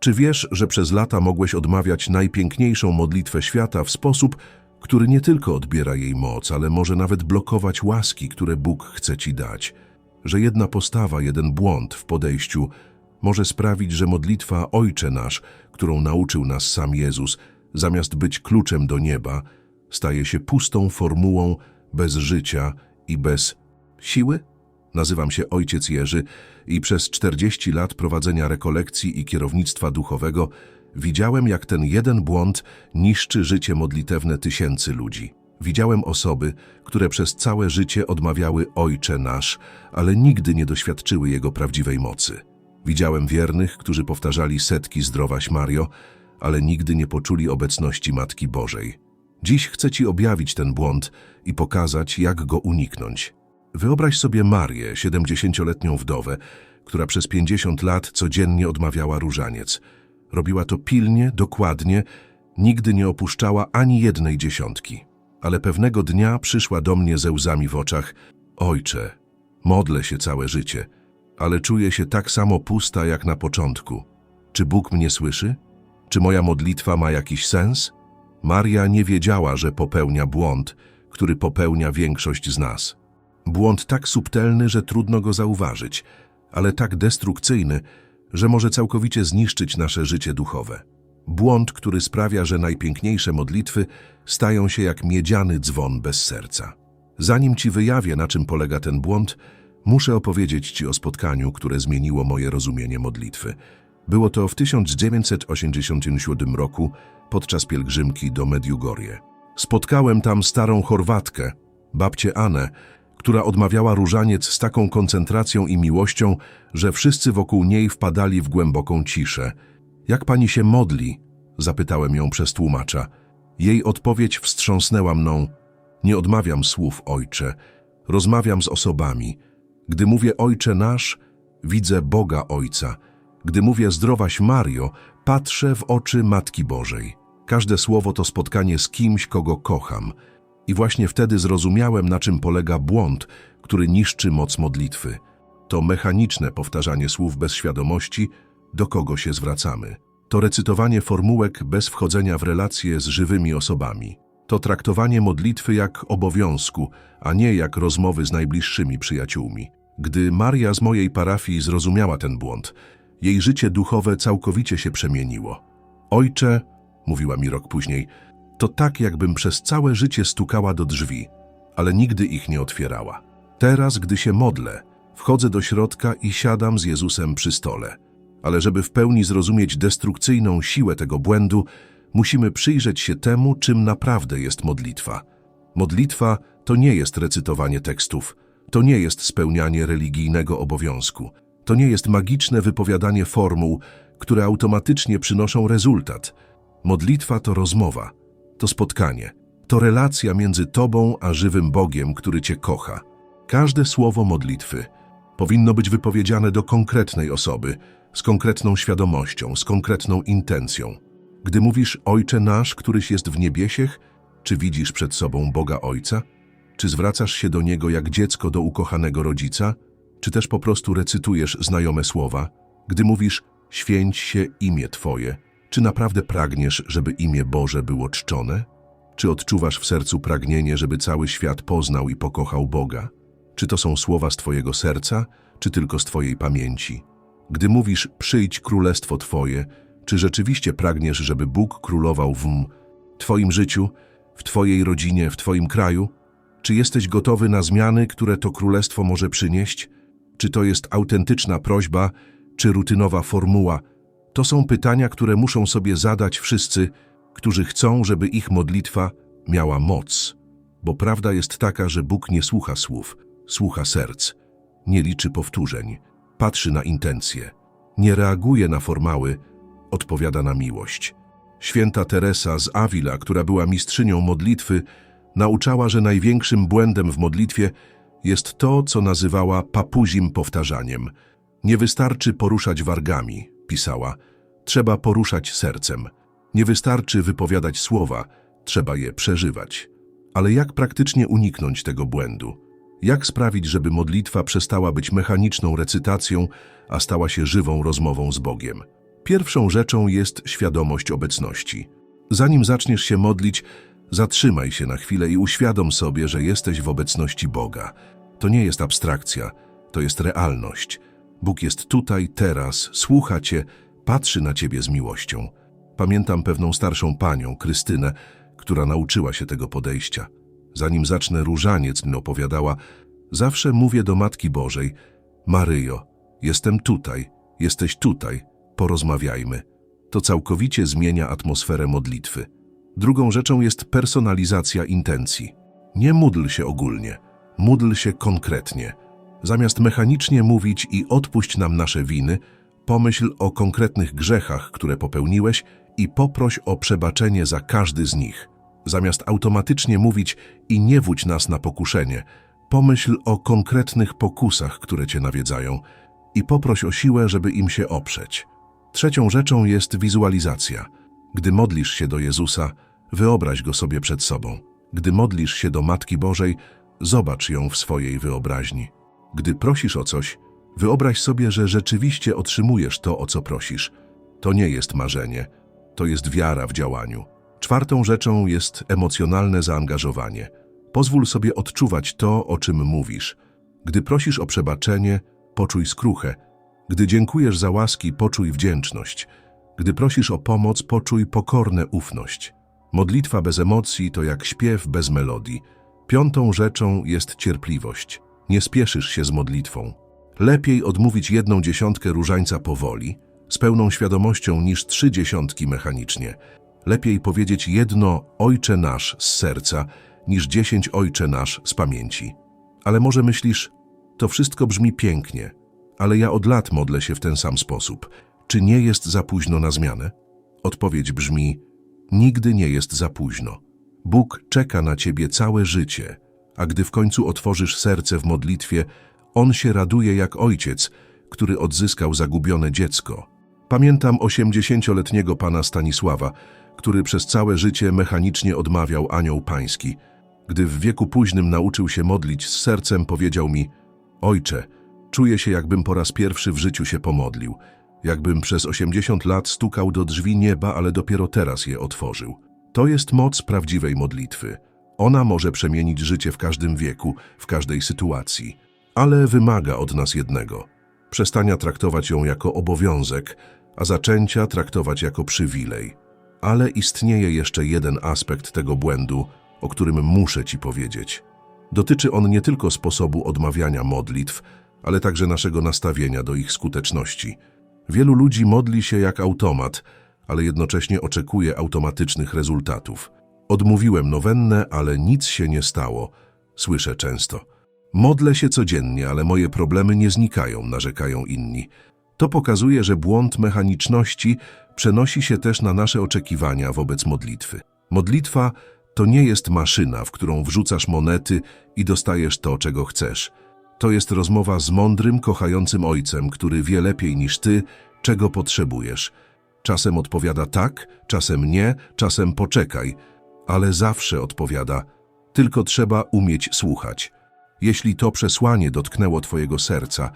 Czy wiesz, że przez lata mogłeś odmawiać najpiękniejszą modlitwę świata w sposób, który nie tylko odbiera jej moc, ale może nawet blokować łaski, które Bóg chce ci dać? Że jedna postawa, jeden błąd w podejściu może sprawić, że modlitwa Ojcze Nasz, którą nauczył nas sam Jezus, zamiast być kluczem do nieba, staje się pustą formułą bez życia i bez siły? Nazywam się Ojciec Jerzy i przez 40 lat prowadzenia rekolekcji i kierownictwa duchowego widziałem, jak ten jeden błąd niszczy życie modlitewne tysięcy ludzi. Widziałem osoby, które przez całe życie odmawiały Ojcze Nasz, ale nigdy nie doświadczyły Jego prawdziwej mocy. Widziałem wiernych, którzy powtarzali setki zdrowaś Mario, ale nigdy nie poczuli obecności Matki Bożej. Dziś chcę Ci objawić ten błąd i pokazać, jak go uniknąć. Wyobraź sobie Marię, 70-letnią wdowę, która przez 50 lat codziennie odmawiała różaniec. Robiła to pilnie, dokładnie, nigdy nie opuszczała ani jednej dziesiątki. Ale pewnego dnia przyszła do mnie ze łzami w oczach. Ojcze, modlę się całe życie, ale czuję się tak samo pusta jak na początku. Czy Bóg mnie słyszy? Czy moja modlitwa ma jakiś sens? Maria nie wiedziała, że popełnia błąd, który popełnia większość z nas. Błąd tak subtelny, że trudno go zauważyć, ale tak destrukcyjny, że może całkowicie zniszczyć nasze życie duchowe. Błąd, który sprawia, że najpiękniejsze modlitwy stają się jak miedziany dzwon bez serca. Zanim Ci wyjawię, na czym polega ten błąd, muszę opowiedzieć Ci o spotkaniu, które zmieniło moje rozumienie modlitwy. Było to w 1987 roku podczas pielgrzymki do Mediugorje. Spotkałem tam starą Chorwatkę, babcię Anę, która odmawiała różaniec z taką koncentracją i miłością, że wszyscy wokół niej wpadali w głęboką ciszę. Jak pani się modli? Zapytałem ją przez tłumacza. Jej odpowiedź wstrząsnęła mną. Nie odmawiam słów, ojcze. Rozmawiam z osobami. Gdy mówię Ojcze Nasz, widzę Boga Ojca. Gdy mówię Zdrowaś Mario, patrzę w oczy Matki Bożej. Każde słowo to spotkanie z kimś, kogo kocham. I właśnie wtedy zrozumiałem, na czym polega błąd, który niszczy moc modlitwy. To mechaniczne powtarzanie słów bez świadomości, do kogo się zwracamy. To recytowanie formułek bez wchodzenia w relacje z żywymi osobami. To traktowanie modlitwy jak obowiązku, a nie jak rozmowy z najbliższymi przyjaciółmi. Gdy Maria z mojej parafii zrozumiała ten błąd, jej życie duchowe całkowicie się przemieniło. Ojcze, mówiła mi rok później, to tak, jakbym przez całe życie stukała do drzwi, ale nigdy ich nie otwierała. Teraz, gdy się modlę, wchodzę do środka i siadam z Jezusem przy stole. Ale żeby w pełni zrozumieć destrukcyjną siłę tego błędu, musimy przyjrzeć się temu, czym naprawdę jest modlitwa. Modlitwa to nie jest recytowanie tekstów, to nie jest spełnianie religijnego obowiązku, to nie jest magiczne wypowiadanie formuł, które automatycznie przynoszą rezultat. Modlitwa to rozmowa, to spotkanie, to relacja między Tobą a żywym Bogiem, który Cię kocha. Każde słowo modlitwy powinno być wypowiedziane do konkretnej osoby, z konkretną świadomością, z konkretną intencją. Gdy mówisz Ojcze nasz, któryś jest w niebiesiech, czy widzisz przed sobą Boga Ojca? Czy zwracasz się do Niego jak dziecko do ukochanego rodzica? Czy też po prostu recytujesz znajome słowa? Gdy mówisz święć się imię Twoje, czy naprawdę pragniesz, żeby imię Boże było czczone? Czy odczuwasz w sercu pragnienie, żeby cały świat poznał i pokochał Boga? Czy to są słowa z Twojego serca, czy tylko z Twojej pamięci? Gdy mówisz przyjdź królestwo Twoje, czy rzeczywiście pragniesz, żeby Bóg królował w Twoim życiu, w Twojej rodzinie, w Twoim kraju? Czy jesteś gotowy na zmiany, które to królestwo może przynieść? Czy to jest autentyczna prośba, czy rutynowa formuła? To są pytania, które muszą sobie zadać wszyscy, którzy chcą, żeby ich modlitwa miała moc. Bo prawda jest taka, że Bóg nie słucha słów, słucha serc, nie liczy powtórzeń, patrzy na intencje, nie reaguje na formały, odpowiada na miłość. Święta Teresa z Avila, która była mistrzynią modlitwy, nauczała, że największym błędem w modlitwie jest to, co nazywała papuzim powtarzaniem. Nie wystarczy poruszać wargami, pisała, trzeba poruszać sercem. Nie wystarczy wypowiadać słowa, trzeba je przeżywać. Ale jak praktycznie uniknąć tego błędu? Jak sprawić, żeby modlitwa przestała być mechaniczną recytacją, a stała się żywą rozmową z Bogiem? Pierwszą rzeczą jest świadomość obecności. Zanim zaczniesz się modlić, zatrzymaj się na chwilę i uświadom sobie, że jesteś w obecności Boga. To nie jest abstrakcja, to jest realność. Bóg jest tutaj, teraz, słucha cię, patrzy na ciebie z miłością. Pamiętam pewną starszą panią, Krystynę, która nauczyła się tego podejścia. Zanim zacznę różaniec, mi opowiadała, zawsze mówię do Matki Bożej, Maryjo, jestem tutaj, jesteś tutaj, porozmawiajmy. To całkowicie zmienia atmosferę modlitwy. Drugą rzeczą jest personalizacja intencji. Nie módl się ogólnie, módl się konkretnie. Zamiast mechanicznie mówić i odpuść nam nasze winy, pomyśl o konkretnych grzechach, które popełniłeś i poproś o przebaczenie za każdy z nich. Zamiast automatycznie mówić i nie wódź nas na pokuszenie, pomyśl o konkretnych pokusach, które cię nawiedzają i poproś o siłę, żeby im się oprzeć. Trzecią rzeczą jest wizualizacja. Gdy modlisz się do Jezusa, wyobraź Go sobie przed sobą. Gdy modlisz się do Matki Bożej, zobacz ją w swojej wyobraźni. Gdy prosisz o coś, wyobraź sobie, że rzeczywiście otrzymujesz to, o co prosisz. To nie jest marzenie, to jest wiara w działaniu. Czwartą rzeczą jest emocjonalne zaangażowanie. Pozwól sobie odczuwać to, o czym mówisz. Gdy prosisz o przebaczenie, poczuj skruchę. Gdy dziękujesz za łaski, poczuj wdzięczność. Gdy prosisz o pomoc, poczuj pokorne ufność. Modlitwa bez emocji to jak śpiew bez melodii. Piątą rzeczą jest cierpliwość. Nie spieszysz się z modlitwą. Lepiej odmówić jedną dziesiątkę różańca powoli, z pełną świadomością niż trzy dziesiątki mechanicznie. Lepiej powiedzieć jedno Ojcze Nasz z serca, niż dziesięć Ojcze Nasz z pamięci. Ale może myślisz, to wszystko brzmi pięknie, ale ja od lat modlę się w ten sam sposób. Czy nie jest za późno na zmianę? Odpowiedź brzmi, nigdy nie jest za późno. Bóg czeka na ciebie całe życie, a gdy w końcu otworzysz serce w modlitwie, On się raduje jak ojciec, który odzyskał zagubione dziecko. Pamiętam osiemdziesięcioletniego pana Stanisława, który przez całe życie mechanicznie odmawiał anioł pański. Gdy w wieku późnym nauczył się modlić z sercem, powiedział mi Ojcze, czuję się jakbym po raz pierwszy w życiu się pomodlił. Jakbym przez 80 lat stukał do drzwi nieba, ale dopiero teraz je otworzył. To jest moc prawdziwej modlitwy. Ona może przemienić życie w każdym wieku, w każdej sytuacji. Ale wymaga od nas jednego. Przestania traktować ją jako obowiązek, a zaczęcia traktować jako przywilej. Ale istnieje jeszcze jeden aspekt tego błędu, o którym muszę Ci powiedzieć. Dotyczy on nie tylko sposobu odmawiania modlitw, ale także naszego nastawienia do ich skuteczności. Wielu ludzi modli się jak automat, ale jednocześnie oczekuje automatycznych rezultatów. Odmówiłem nowennę, ale nic się nie stało. Słyszę często. Modlę się codziennie, ale moje problemy nie znikają, narzekają inni. To pokazuje, że błąd mechaniczności przenosi się też na nasze oczekiwania wobec modlitwy. Modlitwa to nie jest maszyna, w którą wrzucasz monety i dostajesz to, czego chcesz. To jest rozmowa z mądrym, kochającym ojcem, który wie lepiej niż ty, czego potrzebujesz. Czasem odpowiada tak, czasem nie, czasem poczekaj, ale zawsze odpowiada, tylko trzeba umieć słuchać. Jeśli to przesłanie dotknęło Twojego serca,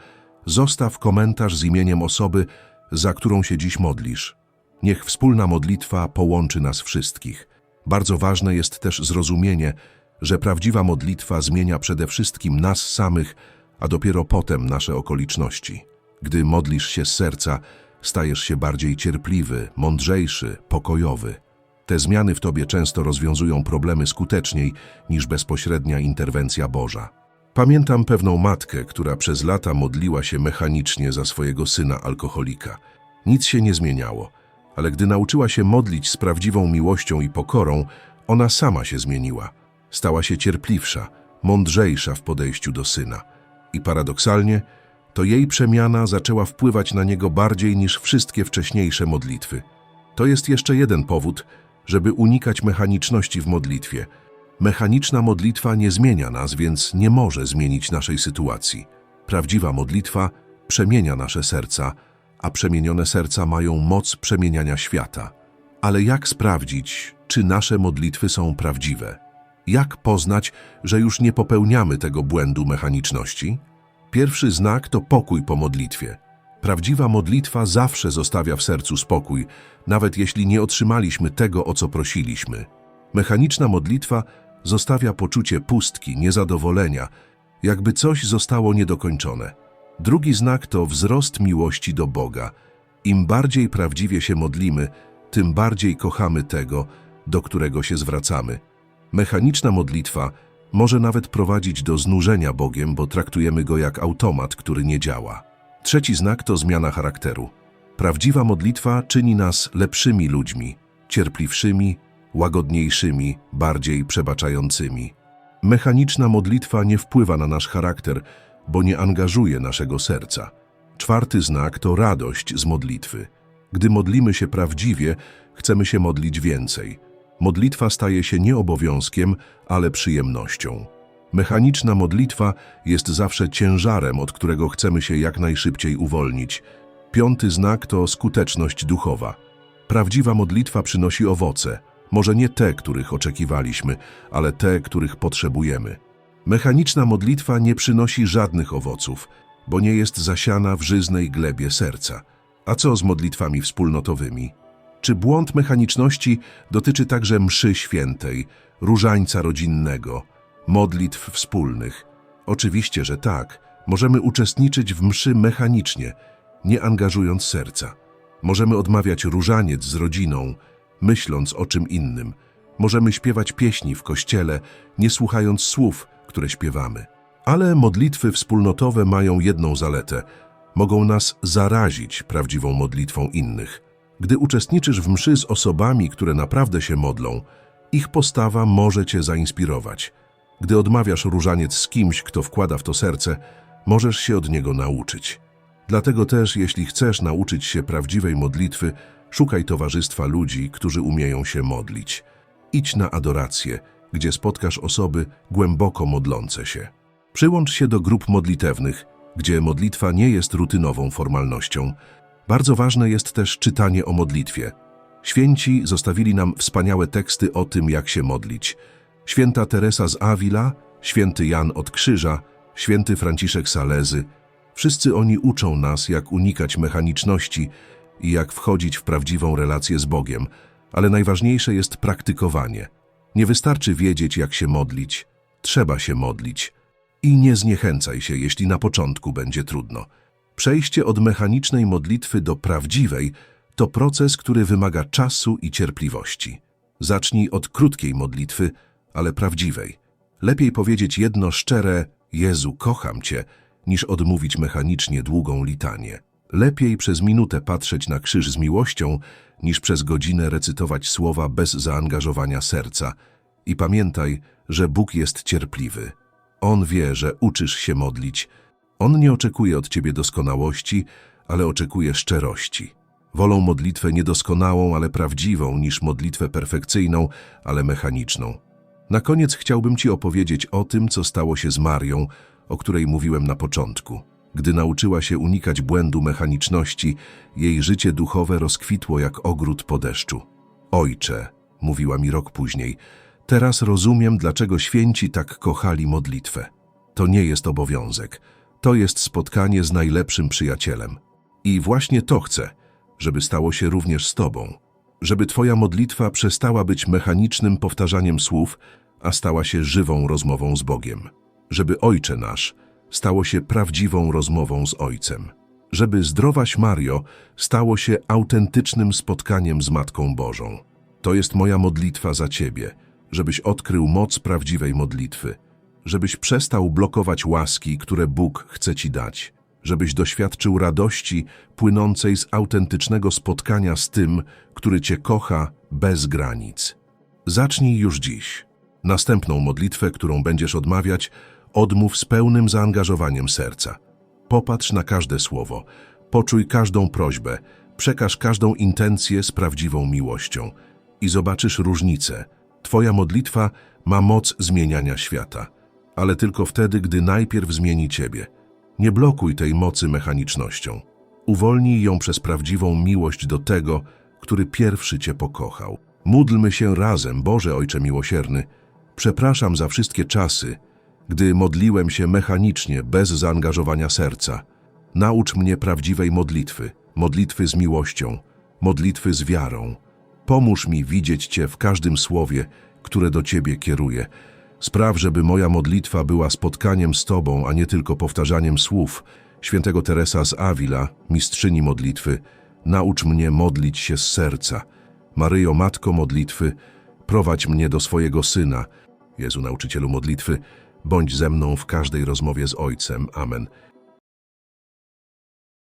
zostaw komentarz z imieniem osoby, za którą się dziś modlisz. Niech wspólna modlitwa połączy nas wszystkich. Bardzo ważne jest też zrozumienie, że prawdziwa modlitwa zmienia przede wszystkim nas samych, a dopiero potem nasze okoliczności. Gdy modlisz się z serca, stajesz się bardziej cierpliwy, mądrzejszy, pokojowy. Te zmiany w tobie często rozwiązują problemy skuteczniej niż bezpośrednia interwencja Boża. Pamiętam pewną matkę, która przez lata modliła się mechanicznie za swojego syna alkoholika. Nic się nie zmieniało, ale gdy nauczyła się modlić z prawdziwą miłością i pokorą, ona sama się zmieniła. Stała się cierpliwsza, mądrzejsza w podejściu do syna. I paradoksalnie, to jej przemiana zaczęła wpływać na niego bardziej niż wszystkie wcześniejsze modlitwy. To jest jeszcze jeden powód, żeby unikać mechaniczności w modlitwie. Mechaniczna modlitwa nie zmienia nas, więc nie może zmienić naszej sytuacji. Prawdziwa modlitwa przemienia nasze serca, a przemienione serca mają moc przemieniania świata. Ale jak sprawdzić, czy nasze modlitwy są prawdziwe? Jak poznać, że już nie popełniamy tego błędu mechaniczności? Pierwszy znak to pokój po modlitwie. Prawdziwa modlitwa zawsze zostawia w sercu spokój, nawet jeśli nie otrzymaliśmy tego, o co prosiliśmy. Mechaniczna modlitwa zostawia poczucie pustki, niezadowolenia, jakby coś zostało niedokończone. Drugi znak to wzrost miłości do Boga. Im bardziej prawdziwie się modlimy, tym bardziej kochamy tego, do którego się zwracamy. Mechaniczna modlitwa może nawet prowadzić do znużenia Bogiem, bo traktujemy go jak automat, który nie działa. Trzeci znak to zmiana charakteru. Prawdziwa modlitwa czyni nas lepszymi ludźmi, cierpliwszymi, łagodniejszymi, bardziej przebaczającymi. Mechaniczna modlitwa nie wpływa na nasz charakter, bo nie angażuje naszego serca. Czwarty znak to radość z modlitwy. Gdy modlimy się prawdziwie, chcemy się modlić więcej. Modlitwa staje się nie obowiązkiem, ale przyjemnością. Mechaniczna modlitwa jest zawsze ciężarem, od którego chcemy się jak najszybciej uwolnić. Piąty znak to skuteczność duchowa. Prawdziwa modlitwa przynosi owoce, może nie te, których oczekiwaliśmy, ale te, których potrzebujemy. Mechaniczna modlitwa nie przynosi żadnych owoców, bo nie jest zasiana w żyznej glebie serca. A co z modlitwami wspólnotowymi? Czy błąd mechaniczności dotyczy także mszy świętej, różańca rodzinnego, modlitw wspólnych? Oczywiście, że tak. Możemy uczestniczyć w mszy mechanicznie, nie angażując serca. Możemy odmawiać różaniec z rodziną, myśląc o czym innym. Możemy śpiewać pieśni w kościele, nie słuchając słów, które śpiewamy. Ale modlitwy wspólnotowe mają jedną zaletę. Mogą nas zarazić prawdziwą modlitwą innych. Gdy uczestniczysz w mszy z osobami, które naprawdę się modlą, ich postawa może cię zainspirować. Gdy odmawiasz różaniec z kimś, kto wkłada w to serce, możesz się od niego nauczyć. Dlatego też, jeśli chcesz nauczyć się prawdziwej modlitwy, szukaj towarzystwa ludzi, którzy umieją się modlić. Idź na adorację, gdzie spotkasz osoby głęboko modlące się. Przyłącz się do grup modlitewnych, gdzie modlitwa nie jest rutynową formalnością. Bardzo ważne jest też czytanie o modlitwie. Święci zostawili nam wspaniałe teksty o tym, jak się modlić. Święta Teresa z Avila, święty Jan od Krzyża, święty Franciszek Salezy. Wszyscy oni uczą nas, jak unikać mechaniczności i jak wchodzić w prawdziwą relację z Bogiem, ale najważniejsze jest praktykowanie. Nie wystarczy wiedzieć, jak się modlić, trzeba się modlić. I nie zniechęcaj się, jeśli na początku będzie trudno. Przejście od mechanicznej modlitwy do prawdziwej to proces, który wymaga czasu i cierpliwości. Zacznij od krótkiej modlitwy, ale prawdziwej. Lepiej powiedzieć jedno szczere Jezu, kocham Cię, niż odmówić mechanicznie długą litanię. Lepiej przez minutę patrzeć na krzyż z miłością, niż przez godzinę recytować słowa bez zaangażowania serca. I pamiętaj, że Bóg jest cierpliwy. On wie, że uczysz się modlić. On nie oczekuje od ciebie doskonałości, ale oczekuje szczerości. Wolą modlitwę niedoskonałą, ale prawdziwą, niż modlitwę perfekcyjną, ale mechaniczną. Na koniec chciałbym ci opowiedzieć o tym, co stało się z Marią, o której mówiłem na początku. Gdy nauczyła się unikać błędu mechaniczności, jej życie duchowe rozkwitło jak ogród po deszczu. Ojcze, mówiła mi rok później, teraz rozumiem, dlaczego święci tak kochali modlitwę. To nie jest obowiązek, to jest spotkanie z najlepszym przyjacielem. I właśnie to chcę, żeby stało się również z Tobą. Żeby Twoja modlitwa przestała być mechanicznym powtarzaniem słów, a stała się żywą rozmową z Bogiem. Żeby Ojcze nasz stało się prawdziwą rozmową z Ojcem. Żeby Zdrowaś Mario stało się autentycznym spotkaniem z Matką Bożą. To jest moja modlitwa za Ciebie, żebyś odkrył moc prawdziwej modlitwy, żebyś przestał blokować łaski, które Bóg chce Ci dać, żebyś doświadczył radości płynącej z autentycznego spotkania z tym, który Cię kocha bez granic. Zacznij już dziś. Następną modlitwę, którą będziesz odmawiać, odmów z pełnym zaangażowaniem serca. Popatrz na każde słowo, poczuj każdą prośbę, przekaż każdą intencję z prawdziwą miłością i zobaczysz różnicę. Twoja modlitwa ma moc zmieniania świata, ale tylko wtedy, gdy najpierw zmieni Ciebie. Nie blokuj tej mocy mechanicznością. Uwolnij ją przez prawdziwą miłość do tego, który pierwszy Cię pokochał. Módlmy się razem, Boże Ojcze Miłosierny. Przepraszam za wszystkie czasy, gdy modliłem się mechanicznie, bez zaangażowania serca. Naucz mnie prawdziwej modlitwy, modlitwy z miłością, modlitwy z wiarą. Pomóż mi widzieć Cię w każdym słowie, które do Ciebie kieruję. Spraw, żeby moja modlitwa była spotkaniem z Tobą, a nie tylko powtarzaniem słów. Świętego Teresa z Avila, mistrzyni modlitwy, naucz mnie modlić się z serca. Maryjo, Matko modlitwy, prowadź mnie do swojego Syna. Jezu, nauczycielu modlitwy, bądź ze mną w każdej rozmowie z Ojcem. Amen.